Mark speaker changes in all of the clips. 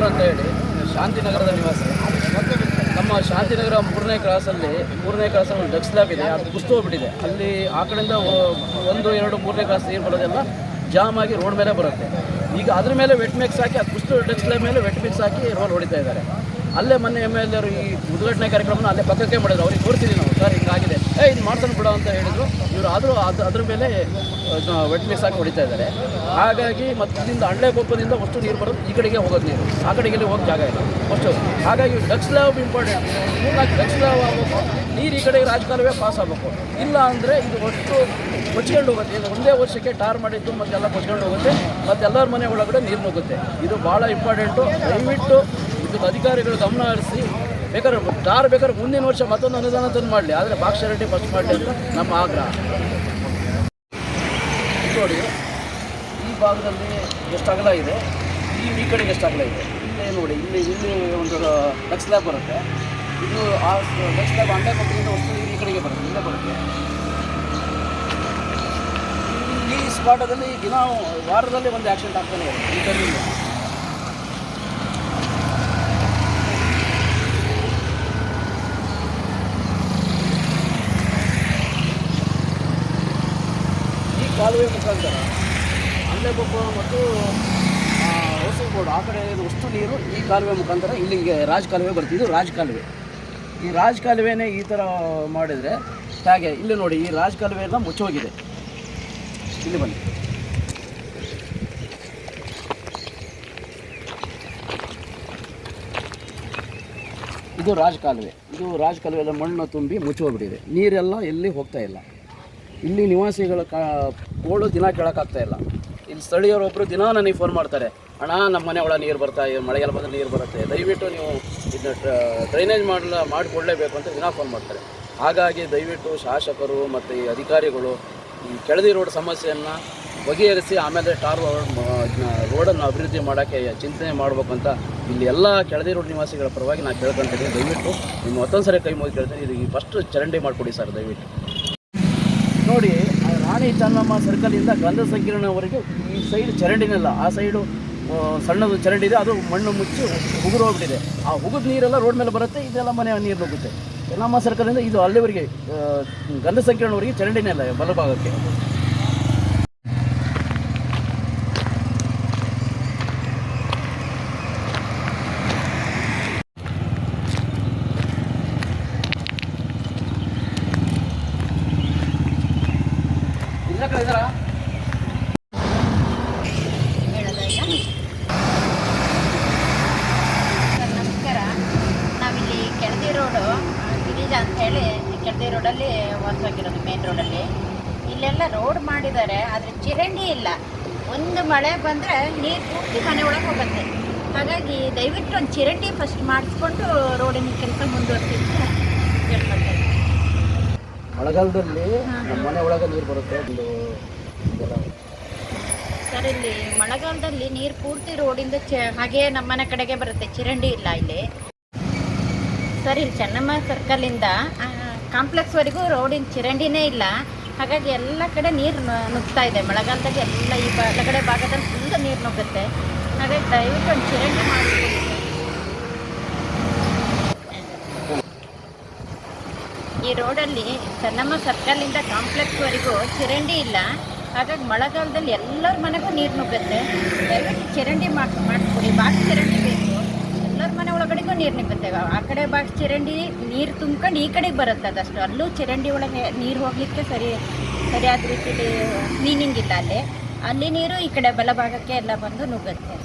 Speaker 1: ಕುಮಾರ್ ಅಂತ ಹೇಳಿ, ಶಾಂತಿನಗರದ ನಿವಾಸಿ. ನಮ್ಮ ಶಾಂತಿನಗರ ಮೂರನೇ ಕ್ರಾಸಲ್ಲಿ ಮೂರನೇ ಕ್ರಾಸಲ್ಲಿ ಒಂದು ಡಕ್ಸ್ ಲ್ಯಾಬ್ ಇದೆ, ಅದು ಕುಸ್ತು ಹೋಗ್ಬಿಟ್ಟಿದೆ. ಅಲ್ಲಿ ಆ ಕಡೆಯಿಂದ ಒಂದು, ಎರಡು, ಮೂರನೇ ಕ್ರಾಸ್ ನೀರು ಬರೋದೆಲ್ಲ ಜಾಮ್ ಆಗಿ ರೋಡ್ ಮೇಲೆ ಬರುತ್ತೆ. ಈಗ ಅದ್ರ ಮೇಲೆ ವೆಟ್ ಮಿಕ್ಸ್ ಹಾಕಿ, ಆ ಕುಸ್ತು ಡಕ್ಸ್ ಲ್ಯಾಬ್ ಮೇಲೆ ವೆಟ್ ಮಿಕ್ಸ್ ಹಾಕಿ ರೋಡ್ ಹೊಡಿತಾ ಇದ್ದಾರೆ. ಅಲ್ಲೇ ಮೊನ್ನೆ ಎಂ ಎಲ್ ಎರು ಈ ಉದ್ಘಾಟನೆ ಕಾರ್ಯಕ್ರಮನ ಅಲ್ಲೇ ಪಕ್ಕಕ್ಕೆ ಮಾಡಿದ್ರು. ಅವ್ರಿಗೆ ತೋರಿಸಿದ್ವಿ ನಾವು. ಸರ್, ಹಿಂಗಾಗಿದೆ. ಏ, ಇದು ಮಾಡ್ತಾನೆ ಬಿಡ ಅಂತ ಹೇಳಿದ್ರು. ಇವರು ಆದರೂ ಅದು ಅದ್ರ ಮೇಲೆ ವೆಟ್ ಮಿಸ್ ಹಾಕಿ ಹೊಡಿತಾ ಇದ್ದಾರೆ. ಹಾಗಾಗಿ ಮತ್ತಿಂದ ಕೊಪ್ಪದಿಂದ ಅಷ್ಟು ನೀರು ಬರೋದು ಈ ಕಡೆಗೆ ಹೋಗೋದು ನೀರು. ಆ ಕಡೆಗೆ ಹೋಗೋಕ್ಕೆ ಜಾಗ ಇಲ್ಲ. ಅಷ್ಟು ಹಾಗಾಗಿ ಡಕ್ಸ್ ಲಾವ್ ಇಂಪಾರ್ಟೆಂಟ್ ಮೂರ್ನಾಲ್ಕು ಡಕ್ಸ್ ಲಾವ್ ಆಗಬೇಕು. ನೀರು ಈ ಕಡೆ ರಾಜಕಾಲುವೆ ಪಾಸ್ ಆಗಬೇಕು. ಇಲ್ಲ ಅಂದರೆ ಇದು ಒಟ್ಟು ಕೊಚ್ಕೊಂಡು ಹೋಗುತ್ತೆ. ಇದು ಒಂದೇ ವರ್ಷಕ್ಕೆ ಟಾರ್ ಮಾಡಿದ್ದು ಮತ್ತೆಲ್ಲ ಕೊಚ್ಕೊಂಡು ಹೋಗುತ್ತೆ. ಮತ್ತೆ ಎಲ್ಲರ ಮನೆ ಒಳಗಡೆ ನೀರು ನುಗ್ಗುತ್ತೆ. ಇದು ಭಾಳ ಇಂಪಾರ್ಟೆಂಟು ದಯವಿಟ್ಟು ಇದಕ್ಕೆ ಅಧಿಕಾರಿಗಳು ಗಮನ ಹರಿಸಿ ಬೇಕಾದ್ರೆ ದಾರ ಬೇಕಾದ್ರೆ ಮುಂದಿನ ವರ್ಷ ಮತ್ತೊಂದು ಅನುದಾನ ತಂದು ಮಾಡಲಿ. ಆದರೆ ಬಾಕ್ಸ್ ರೆಡ್ಡಿ ಫಸ್ಟ್ ಮಾಡಲಿ ಅಂತ ನಮ್ಮ ಆಗ್ರಹ. ನೋಡಿ, ಈ ಭಾಗದಲ್ಲಿ ಎಷ್ಟು ಅಗಲ ಇದೆ? ಈ ಈ ಕಡೆಗೆ ಎಷ್ಟು ಅಗಲ ಇದೆ? ಇಲ್ಲೇ ನೋಡಿ, ಇಲ್ಲಿ ಇಲ್ಲಿ ಒಂದು ಡಕ್ ಲ್ಯಾಬ್ ಬರುತ್ತೆ. ಇದು ಆ ಡಕ್ ಲ್ಯಾಬ್ ಅಂಡೆ ಕೊಟ್ಟಿಂದ ವಸ್ತು ಈ ಕಡೆಗೆ ಬರುತ್ತೆ, ಇಲ್ಲೇ ಬರುತ್ತೆ. ಈ ಸ್ಪಾಟದಲ್ಲಿ ದಿನ ವಾರದಲ್ಲಿ ಒಂದು ಆ್ಯಕ್ಸಿಡೆಂಟ್ ಆಗ್ತಾನೆ ಇದೆ ಈ ಟರ್ನಿಂಗ್ ಕಾಲುವೆ ಮುಖಾಂತರ ಅಲ್ಲೆಗೊಬ್ಬ ಮತ್ತು ಬೋರ್ಡ್, ಆ ಕಡೆ ವಸ್ತು ನೀರು ಈ ಕಾಲುವೆ ಮುಖಾಂತರ ಇಲ್ಲಿಗೆ ರಾಜ್ ಕಾಲುವೆ ಬರುತ್ತೆ. ಇದು ರಾಜ್ ಕಾಲುವೆ. ಈ ರಾಜ್ ಕಾಲುವೆನೇ ಈ ಥರ ಮಾಡಿದರೆ ಹಾಗೆ? ಇಲ್ಲಿ ನೋಡಿ, ಈ ರಾಜ್ ಕಾಲುವೆ ಎಲ್ಲ ಮುಚ್ಚೋಗಿದೆ ಇಲ್ಲಿ ಬನ್ನಿ. ಇದು ರಾಜ್ ಕಾಲುವೆ. ಇದು ರಾಜ್ ಕಾಲುವೆ ಎಲ್ಲ ಮಣ್ಣು ತುಂಬಿ ಮುಚ್ಚೋಗ್ಬಿಟ್ಟಿದೆ ನೀರೆಲ್ಲ ಎಲ್ಲಿ ಹೋಗ್ತಾ ಇಲ್ಲ. ಇಲ್ಲಿ ನಿವಾಸಿಗಳ ಕಾ ದಿನ ಕೇಳೋಕ್ಕಾಗ್ತಾ ಇಲ್ಲ. ಇಲ್ಲಿ ಸ್ಥಳೀಯರೊಬ್ಬರು ದಿನ ನನಗೆ ಫೋನ್ ಮಾಡ್ತಾರೆ. ಅಣ್ಣ ನಮ್ಮ ಮನೆ ಒಳಗೆ ನೀರು ಬರ್ತಾ ಮಳೆಗಾಲ ಬಂದರೆ ನೀರು ಬರುತ್ತೆ. ದಯವಿಟ್ಟು ನೀವು ಇದನ್ನ ಡ್ರೈನೇಜ್ ಮಾಡಲ ಮಾಡಿಕೊಳ್ಳೇಬೇಕು ಅಂತ ದಿನ ಫೋನ್ ಮಾಡ್ತಾರೆ. ಹಾಗಾಗಿ ದಯವಿಟ್ಟು ಶಾಸಕರು ಮತ್ತು ಈ ಅಧಿಕಾರಿಗಳು ಈ ಕೆಳದಿ ರೋಡ್ ಸಮಸ್ಯೆಯನ್ನು ಬಗೆಹರಿಸಿ, ಆಮೇಲೆ ಟಾರ್ ರೋಡನ್ನು ಅಭಿವೃದ್ಧಿ ಮಾಡೋಕ್ಕೆ ಚಿಂತನೆ ಮಾಡಬೇಕು ಅಂತ ಇಲ್ಲಿ ಎಲ್ಲ ಕೆಳದಿ ರೋಡ್ ನಿವಾಸಿಗಳ ಪರವಾಗಿ ನಾನು ಕೇಳ್ಕೊತೀನಿ ದಯವಿಟ್ಟು ನಿಮ್ಮ ಮತ್ತೊಂದು ಸರಿ ಕೈ ಮುಗಿ ಕೇಳ್ತೀನಿ. ಇದು ಫಸ್ಟ್ ಚರಂಡಿ ಮಾಡಿಕೊಡಿ ಸರ್, ದಯವಿಟ್ಟು. ಚಾನಮ್ಮ ಚೆನ್ನಮ್ಮ ಸರ್ಕಲಿಂದ ಗಂಧ ಸಂಕೀರ್ಣವರೆಗೆ ಈ ಸೈಡ್ ಚರಂಡಿನಲ್ಲ, ಆ ಸೈಡು ಸಣ್ಣದು ಚರಂಡಿ ಇದೆ ಅದು ಮಣ್ಣು ಮುಚ್ಚಿ ಉಗುರು ಹೋಗ್ಬಿಟ್ಟಿದೆ. ಆ ಉಗುದ ನೀರೆಲ್ಲ ರೋಡ್ ಮೇಲೆ ಬರುತ್ತೆ, ಇದೆಲ್ಲ ಮನೆ ನೀರು ನುಗ್ಗುತ್ತೆ. ಚೆನ್ನಮ್ಮ ಸರ್ಕಲಿಂದ ಇದು ಅಲ್ಲಿವರೆಗೆ ಗಂಧ ಸಂಕೀರ್ಣವರೆಗೆ ಚರಂಡಿನೇ ಇಲ್ಲ ಬಲಭಾಗಕ್ಕೆ ಇಲ್ಲ ಕಡೆ ಇದ್ದಾರಾ
Speaker 2: ಸರ್ ನಮಸ್ಕಾರ ನಾವಿಲ್ಲಿ ಕೆಳದಿ ರೋಡು ಅಂತ ಹೇಳಿ ಕೆಳದಿ ರೋಡಲ್ಲಿ ವಾಸವಾಗಿರೋದು ಮೇನ್ ರೋಡಲ್ಲಿ. ಇಲ್ಲೆಲ್ಲ ರೋಡ್ ಮಾಡಿದ್ದಾರೆ ಆದರೆ ಚರಂಡಿ ಇಲ್ಲ. ಒಂದು ಮಳೆ ಬಂದರೆ ನೀರು ಪೂರ್ತಿ ಮನೆ ಒಳಗೆ ಹೋಗುತ್ತೆ. ಹಾಗಾಗಿ ದಯವಿಟ್ಟು ಒಂದು ಚಿರಂಡಿ ಫಸ್ಟ್ ಮಾಡಿಸ್ಕೊಂಡು ರೋಡಿನ ಕೆಲಸ ಮುಂದುವರ್ಸಿದ್ರೆ
Speaker 1: ಮಳೆಗಾಲದಲ್ಲಿ ನಮ್ಮ ಮನೆ ಒಳಗೆ ನೀರು ಬರುತ್ತೆ
Speaker 2: ಸರ್ ಇಲ್ಲಿ ಮಳೆಗಾಲದಲ್ಲಿ ನೀರು ಪೂರ್ತಿ ರೋಡಿಂದ ಚ ಹಾಗೆ ನಮ್ಮನೆ ಕಡೆಗೆ ಬರುತ್ತೆ ಚಿರಂಡಿ ಇಲ್ಲ ಇಲ್ಲಿ. ಸರ್, ಇಲ್ಲಿ ಚೆನ್ನಮ್ಮ ಸರ್ಕಲಿಂದ ಕಾಂಪ್ಲೆಕ್ಸ್ವರೆಗೂ ರೋಡಿನ ಚಿರಂಡಿನೇ ಇಲ್ಲ. ಹಾಗಾಗಿ ಎಲ್ಲ ಕಡೆ ನೀರು ನುಗ್ತಾ ಇದೆ. ಮಳೆಗಾಲದಾಗ ಎಲ್ಲ ಈ ಬಲಗಡೆ ಭಾಗದಲ್ಲಿ ಫುಲ್ ನೀರು ನುಗ್ಗುತ್ತೆ. ಹಾಗಾಗಿ ದಯವಿಟ್ಟು ಒಂದು ಚರಂಡಿ ಮಾಡಿ ಈ ರೋಡಲ್ಲಿ ಚೆನ್ನಮ್ಮ ಸರ್ಕಲಿಂದ ಕಾಂಪ್ಲೆಕ್ಸ್ವರೆಗೂ ಚಿರಂಡಿ ಇಲ್ಲ. ಹಾಗಾಗಿ ಮಳೆಗಾಲದಲ್ಲಿ ಎಲ್ಲರ ಮನೆಗೂ ನೀರು ನುಗ್ಗುತ್ತೆ. ದಯವಿಟ್ಟು ಚರಂಡಿ ಮಾಡಿ ಮಾಡಿಕೊಡಿ ಬಾಕಿ ಚರಂಡಿ ಬೇಕು. ಒಳಗಡೆಗೂ ನೀರು ನಿಂಬುತ್ತೇವೆ ಆ ಕಡೆ ಬಾಕ್ಸ್ ಚರಂಡಿ ನೀರು ತುಂಬ್ಕೊಂಡು ಈ ಕಡೆಗೆ ಬರುತ್ತೆ ಅದಷ್ಟು. ಅಲ್ಲೂ ಚರಂಡಿ ಒಳಗೆ ನೀರು ಹೋಗಲಿಕ್ಕೆ ಸರಿ ಸರಿಯಾದ ರೀತಿಲಿ ಕ್ಲೀನಿಂಗ್ ಇಲ್ಲ ಅಲ್ಲಿ. ಅಲ್ಲಿ ನೀರು ಈ ಕಡೆ ಬಲಭಾಗಕ್ಕೆ ಎಲ್ಲ ಬಂದು ನುಗ್ಗುತ್ತೆ.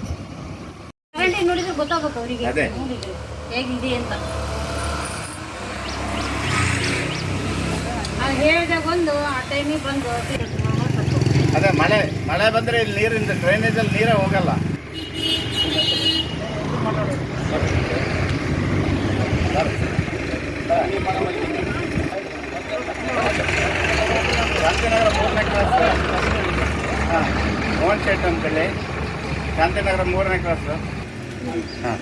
Speaker 2: ಚರಂಡಿ ನೋಡಿದ್ರೆ ಗೊತ್ತಾಗುತ್ತೆ ಅವರಿಗೆ. ಹೇಗಿದೆ ಅಂತ. ಹೇಳಿದಾಗ ಒಂದು ಆ ಟೈಮಿಗೆ ಬಂದು
Speaker 3: ಅದೇ ಮಳೆ ಮಳೆ ಬಂದ್ರೆ ಇಲ್ಲಿ ನೀರಿಂದ ಡ್ರೈನೇಜ್ ಅಲ್ಲಿ ನೀರೇ ಹೋಗಲ್ಲ ಶಾಂತಿನಗರ ಮೂರನೇ ಕ್ಲಾಸ್ ಹಾಂ ಮೋಹನ್ ಶೆಟ್ ಅಂತೇಳಿ ಶಾಂತಿನಗರ ಮೂರನೇ ಕ್ಲಾಸ್ ಹಾಂ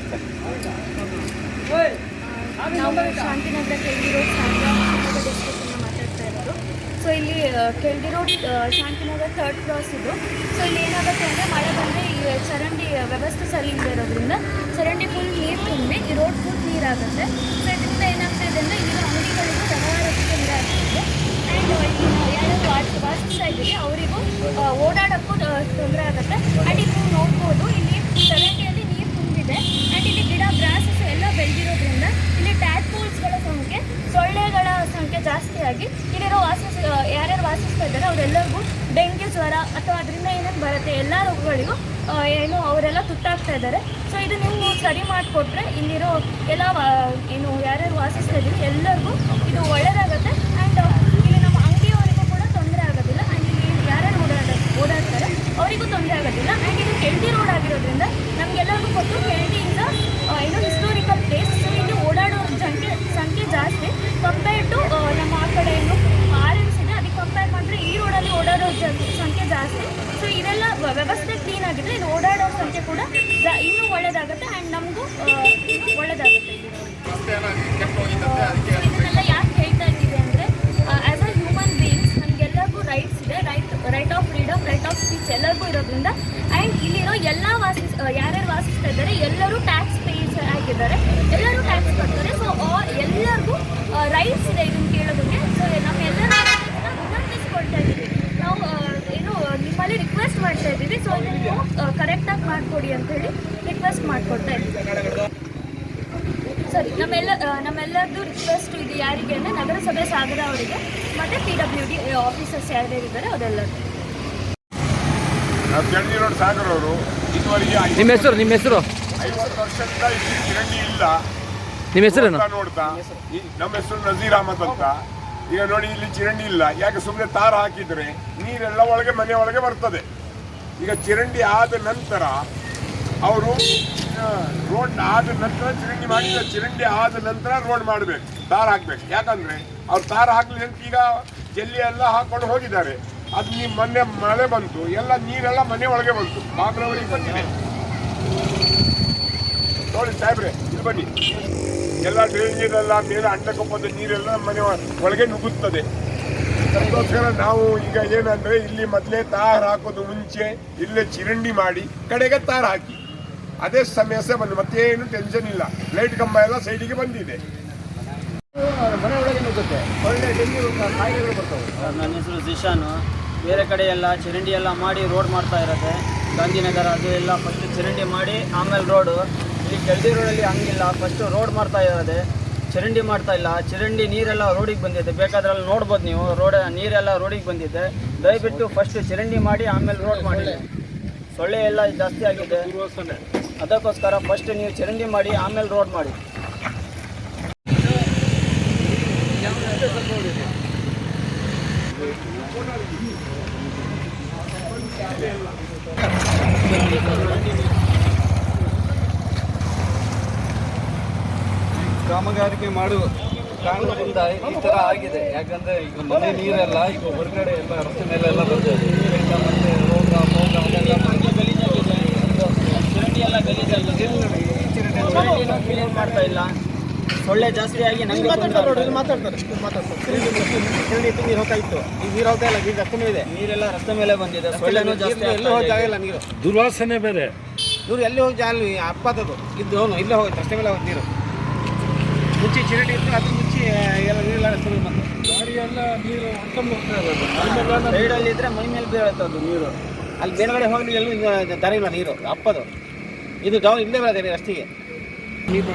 Speaker 2: ಮಾತಾಡ್ತಾ ಇರೋದು.
Speaker 4: ಸೊ ಇಲ್ಲಿ Keladi road Shantinagar third cross ಇದು. ಸೊ ಇಲ್ಲಿ ಏನಾಗುತ್ತೆ ಅಂದರೆ ಮಳೆ ಬಂದರೆ ಈ ಚರಂಡಿ ವ್ಯವಸ್ಥೆ ಸರಿ ಇಲ್ಲದೆ ಇರೋದ್ರಿಂದ ಚರಂಡಿ ಫುಲ್ ನೀರು ತುಂಬಿ, ಈ ರೋಡ್ ಫುಲ್ ನೀರಾಗುತ್ತೆ ಸೊ ಇದರಿಂದ ಏನಾಗ್ತಾ ಇದೆ ಅಂದರೆ ಇಲ್ಲಿನ ಅಂಗಡಿಗಳಿಗೂ ವ್ಯವಹಾರಕ್ಕೆ ತೊಂದರೆ ಆಗ್ತಿದೆ ಆ್ಯಂಡ್ ಯಾರು ವಾಸ ವಾಸಿಸ್ತಾ ಇದ್ದೀರಿ ಅವರಿಗೂ ಓಡಾಡೋಕ್ಕೂ ತೊಂದರೆ ಆಗುತ್ತೆ ಆ್ಯಂಡ್ ಇಲ್ಲಿ ನೀವು ನೋಡ್ಬೋದು ಇಲ್ಲಿ ಚರಂಡಿಯಲ್ಲಿ ನೀರು ತುಂಬಿದೆ ಆ್ಯಂಡ್ ಇಲ್ಲಿ ಗಿಡ ಗ್ರಾಸಸ್ ಎಲ್ಲ ಬೆಳೆದಿರೋದ್ರಿಂದ ಇಲ್ಲಿ ಟ್ಯಾಡ್ಪೋಲ್ಸ್ಗಳ ಸಂಖ್ಯೆ ಸೊಳ್ಳೆಗಳ ಸಂಖ್ಯೆ ಇಲ್ಲಿರೋ ವಾಸಿಸ್ ಯಾರ್ಯಾರು ವಾಸಿಸ್ತಾ ಇದ್ದಾರೆ ಅವರೆಲ್ಲರಿಗೂ ಡೆಂಗ್ಯೂ ಜ್ವರ ಅಥವಾ ಅದರಿಂದ ಏನೇನು ಬರುತ್ತೆ ಎಲ್ಲ ರೋಗಗಳಿಗೂ ಏನು ಅವರೆಲ್ಲ ತುತ್ತಾಗ್ತಾ ಇದ್ದಾರೆ. ಸೊ ಇದು ನೀವು ಸರಿ ಮಾಡಿಕೊಟ್ರೆ ಇಲ್ಲಿರೋ ಎಲ್ಲ ಏನು ಯಾರ್ಯಾರು ವಾಸಿಸ್ತಾ ಇದ್ದೀವಿ ಎಲ್ಲರಿಗೂ ಇದು ಒಳ್ಳೆಯದಾಗುತ್ತೆ ಆ್ಯಂಡ್ ಇಲ್ಲಿ ನಮ್ಮ ಅಂಗಡಿಯವರಿಗೂ ಕೂಡ ತೊಂದರೆ ಆಗೋದಿಲ್ಲ ಆ್ಯಂಡ್ ಇಲ್ಲಿ ಯಾರ್ಯಾರು ಓಡಾಡ ಓಡಾಡ್ತಾರೆ ಅವರಿಗೂ ತೊಂದರೆ ಆಗೋದಿಲ್ಲ ಆ್ಯಂಡ್ ಇದು ಕೆಳದಿ ರೋಡ್ ಆಗಿರೋದ್ರಿಂದ ನಮಗೆಲ್ಲರಿಗೂ ಗೊತ್ತು ಕೆಳದಿಯಿಂದ ಆ, ಏನು ಹಿಸ್ಟೋರಿಕಲ್ ಪ್ಲೇಸ್ ಸೊ ಇಲ್ಲಿ ಓಡಾಡೋ ಸಂಖ್ಯೆ ಸಂಖ್ಯೆ ಜಾಸ್ತಿ ಕಂಪೇರ್ಡ್ ಟು ನಮ್ಮ ಆ ಕಡೆ ಏನು ಆರ್ ಎಮ್ಸ್ ಇದೆ ಅದಕ್ಕೆ ಕಂಪೇರ್ ಮಾಡಿದ್ರೆ ಈ ರೋಡಲ್ಲಿ ಓಡಾಡೋ ಜ ಸಂಖ್ಯೆ ಜಾಸ್ತಿ ಸೊ ಇದೆಲ್ಲ ವ್ಯ- ವ್ಯವಸ್ಥೆ ಕ್ಲೀನ್ ಆಗಿದ್ರೆ ಇದು ಓಡಾಡೋ ಸಂಖ್ಯೆ ಕೂಡ ಇನ್ನೂ ಒಳ್ಳೇದಾಗುತ್ತೆ ಆ್ಯಂಡ್ ನಮಗೂ ಒಳ್ಳೆಯದಾಗುತ್ತೆ ಇಲ್ಲಿ ಇದನ್ನೆಲ್ಲ ಯಾಕೆ ಹೇಳ್ತಾ ಇದ್ದೀವಿ ಅಂದರೆ ಆ್ಯಸ್ ಅ ಹ್ಯೂಮನ್ ಬೀಯಿಂಗ್ಸ್ ನಮಗೆಲ್ಲರಿಗೂ ರೈಟ್ಸ್ ಇದೆ right right of freedom right of speech ಎಲ್ಲರಿಗೂ ಇರೋದ್ರಿಂದ. ಆ್ಯಂಡ್ ಇಲ್ಲಿರೋ ಎಲ್ಲ ವಾಸಿಸ್ ಯಾರ್ಯಾರು ವಾಸಿಸ್ತಾ ಇದ್ದಾರೆ, ಎಲ್ಲರೂ ಟ್ಯಾಕ್ಸ್ ಪೇಸ್ ಆಗಿದ್ದಾರೆ, ಎಲ್ಲರೂ ಟ್ಯಾಕ್ಸ್ ಕಟ್ತಾರೆ. ಸೊ ಎಲ್ಲರಿಗೂ ರೈಟ್ಸ್ ಇದೆ ಇದನ್ನು ಕೇಳೋದಕ್ಕೆ. ಸೊ ನಮ್ಮೆಲ್ಲರೂ ವಿನಂತಿಸ್ಕೊಳ್ತಾ ಇದ್ದೀವಿ ನಾವು ಆ, ಏನು ನಿಮ್ಮಲ್ಲಿ ರಿಕ್ವೆಸ್ಟ್ ಮಾಡ್ತಾ ಇದ್ದೀವಿ. ಸೊ ನೀವು ಕರೆಕ್ಟಾಗಿ ಮಾಡಿಕೊಡಿ ಅಂತೇಳಿ ರಿಕ್ವೆಸ್ಟ್ ಮಾಡಿಕೊಡ್ತಾ ಇದ್ದೀವಿ. ಸರಿ ನಮ್ಮೆಲ್ಲ ನಮ್ಮೆಲ್ಲರದ್ದು ರಿಕ್ವೆಸ್ಟ್ ಇದು ಯಾರಿಗೆ ಅಂದರೆ ನಗರಸಭೆ ಸಾಗರ ಅವರಿಗೆ ಮತ್ತು ಪಿ ಡಬ್ಲ್ಯೂ ಡಿ ಆಫೀಸರ್ಸ್ ಯಾರ್ಯಾರಿದ್ದಾರೆ ಅವರೆಲ್ಲರೂ
Speaker 5: ಚಂಡಿ ರೋಡ್ ಸಾಗರ್ ಅವರು ಇದುವರೆಗೆ
Speaker 1: ನಿಮ್ಮ ಹೆಸರು ನಿಮ್ಮ ಹೆಸರು?
Speaker 5: ಐವತ್ತು ವರ್ಷದಿಂದ ಇಲ್ಲಿ ಚರಂಡಿ ಇಲ್ಲ.
Speaker 1: ನಿಮ್ಮ ಹೆಸರು
Speaker 5: ನೋಡ್ತಾ ನೋಡ್ತಾ. ನಮ್ಮ ಹೆಸರು ನಜೀರ್ ಅಹಮದ್ ಅಂತ. ಈಗ ನೋಡಿ ಇಲ್ಲಿ ಚರಂಡಿ ಇಲ್ಲ. ಯಾಕೆ ಸುಮ್ಮನೆ ತಾರ ಹಾಕಿದ್ರೆ ನೀರೆಲ್ಲ ಒಳಗೆ ಮನೆ ಒಳಗೆ ಬರ್ತದೆ. ಈಗ ಚರಂಡಿ ಆದ ನಂತರ ಅವರು ರೋಡ್ ಆದ ನಂತರ ಚರಂಡಿ ಮಾಡಿದ, ಚರಂಡಿ ಆದ ನಂತರ ರೋಡ್ ಮಾಡಬೇಕು ತಾರ ಹಾಕ್ಬೇಕು. ಯಾಕಂದ್ರೆ ಅವ್ರು ತಾರ ಹಾಕ್ಲಿ ಅಂತ ಈಗ ಜಲ್ಲಿ ಎಲ್ಲ ಹಾಕೊಂಡು ಹೋಗಿದ್ದಾರೆ. ಅದು ನೀವು ಮೊನ್ನೆ ಮಳೆ ಬಂತು, ಎಲ್ಲ ನೀರೆಲ್ಲ ಮನೆ ಒಳಗೆ ಬಂತು. ಬಾಗ್ಲವರಿಗೆ ಬಂದಿದೆ. ನೋಡಿ ಸಾಹೇಬ್ರೆ, ಇಲ್ಲಿ ಬನ್ನಿ. ಎಲ್ಲ ಡ್ರೈನೇಜೆಲ್ಲ ಮೇಲೆ ಅಡ್ಡಕೊಪ್ಪದ ನೀರೆಲ್ಲ ಮನೆ ಒಳ- ಒಳಗೆ ನುಗ್ಗುತ್ತದೆ. ಅದಕ್ಕೋಸ್ಕರ ನಾವು ಈಗ ಏನಂದ್ರೆ ಇಲ್ಲಿ ಮೊದಲೇ ತಾರ್ ಹಾಕೋದು ಮುಂಚೆ ಇಲ್ಲೇ ಚಿರಂಡಿ ಮಾಡಿ ಕಡೆಗೆ ತಾರ್ ಹಾಕಿ. ಅದೇ ಸಮಸ್ಯೆ ಬಂದು ಮತ್ತೇನು ಟೆನ್ಷನ್ ಇಲ್ಲ. ಲೈಟ್ ಕಂಬ ಎಲ್ಲ ಸೈಡಿಗೆ ಬಂದಿದೆ.
Speaker 1: ಮನೆ ಒಳಗೆ ನುಗ್ಗುತ್ತೆ ಒಳ್ಳೆ ಡೆಂಗ್ಯೂ ಕಾಯಿಲೆಗಳು ಬರ್ತವೆ.
Speaker 6: ನನ್ನ ಹೆಸರು ಜಿಶಾನು. ಬೇರೆ ಕಡೆ ಎಲ್ಲ ಚರಂಡಿ ಎಲ್ಲ ಮಾಡಿ ರೋಡ್ ಮಾಡ್ತಾ ಇರೋದೆ ಗಾಂಧಿನಗರ ಅದು ಎಲ್ಲ ಫಸ್ಟ್ ಚರಂಡಿ ಮಾಡಿ ಆಮೇಲೆ ರೋಡು ಇಲ್ಲಿ ಕೆಳದಿ ರೋಡಲ್ಲಿ ಹಂಗಿಲ್ಲ. ಫಸ್ಟು ರೋಡ್ ಮಾಡ್ತಾ ಇರೋದೆ ಚರಂಡಿ ಮಾಡ್ತಾ ಇಲ್ಲ, ಚರಂಡಿ ನೀರೆಲ್ಲ ರೋಡಿಗೆ ಬಂದಿದೆ. ಬೇಕಾದ್ರೆ ಅಲ್ಲಿ ನೋಡ್ಬೋದು ನೀವು, ರೋಡ್, ನೀರೆಲ್ಲ ರೋಡಿಗೆ ಬಂದಿದೆ. ದಯವಿಟ್ಟು ಫಸ್ಟ್ ಚರಂಡಿ ಮಾಡಿ, ಆಮೇಲೆ ರೋಡ್ ಮಾಡಿ. ಸೊಳ್ಳೆ ಎಲ್ಲ ಜಾಸ್ತಿ ಆಗಿದೆ. ಅದಕ್ಕೋಸ್ಕರ ಫಸ್ಟ್ ನೀವು ಚರಂಡಿ ಮಾಡಿ, ಆಮೇಲೆ ರೋಡ್ ಮಾಡಿ.
Speaker 7: ಕಾಮಗಾರಿಕೆ ಮಾಡುವ ಕಾರಣದಿಂದ ಈ ಥರ ಆಗಿದೆ. ಯಾಕಂದ್ರೆ ಈಗ ಮನೆ ನೀರೆಲ್ಲ ಈಗ ಹೊರಗಡೆ ಎಲ್ಲ ರಸ್ತೆ ಮೇಲೆಲ್ಲ ಬರ್ತದೆ ಇದರಿಂದ ಮತ್ತೆ ರೋಗ ಮೋಗ ಅದೆಲ್ಲ
Speaker 6: ಎಲ್ಲ ಚರಂಡಿನೂ ಕ್ಲೀನ್ ಮಾಡ್ತಾ ಇಲ್ಲ ಸೊಳ್ಳೆ ಜಾಸ್ತಿ ಆಗಿ ನಮಗೆ
Speaker 1: ಮಾತಾಡ್ತಾರೆ ನೋಡಿ ಮಾತಾಡ್ತಾರೆ. ಮಾತಾಡ್ತಾರೆ ನೀರು ಹೋಗ್ತಾ ಇತ್ತು. ಈಗ ನೀರು ಹೋಗ್ತಾ ಇಲ್ಲ ನೀರು ರಸ್ತೆ ಇದೆ.
Speaker 6: ನೀರೆಲ್ಲ ರಸ್ತೆ ಮೇಲೆ ಬಂದಿದೆ ಸೊಳ್ಳೆನೂ ಜಾಸ್ತಿ
Speaker 1: ಎಲ್ಲೂ ಹೋಗಿ ಜಾಗ ಇಲ್ಲ ನೀರು.
Speaker 7: ದುರ್ವಾಸನೆ ಬೇರೆ.
Speaker 1: ಇವ್ರು ಎಲ್ಲಿ ಹೋಗಿ ಜಾಗ ಅಪ್ಪತ್ತದು ಇದ್ದು ಇಲ್ಲೇ ಹೋಗಿ ರಸ್ತೆ ಮೇಲೆ ಹೋಗಿ ನೀರು. ಮುಚ್ಚಿ ಚಿರಟಿ ಇತ್ತು ಅದ್ರ ಮುಂಚೆ ಎಲ್ಲ ನೀರೆಲ್ಲ ಸರಿ ಬಂತು.
Speaker 7: ಗಾಡಿ ಎಲ್ಲ ನೀರು ಹೊಡ್ಕೊಂಡು ಹೋಗ್ತಾ ಇರೋದು.
Speaker 6: ಸೈಡಲ್ಲಿ ಇದ್ರೆ ಮೈ ಮೇಲೆ ಬೀಳುತ್ತೆ ಅದು ನೀರು.
Speaker 1: ಅಲ್ಲಿ ಮೇಲ್ಗಡೆ ಹೋಗಿ ಎಲ್ಲೂ ದಾರಿ ಇಲ್ಲ ನೀರು ಅಪ್ಪದು. ಇದು ಡೌನ್ ಇಲ್ಲೇ ಬರೋದೇ ರಸ್ತೆಗೆ ನೀರು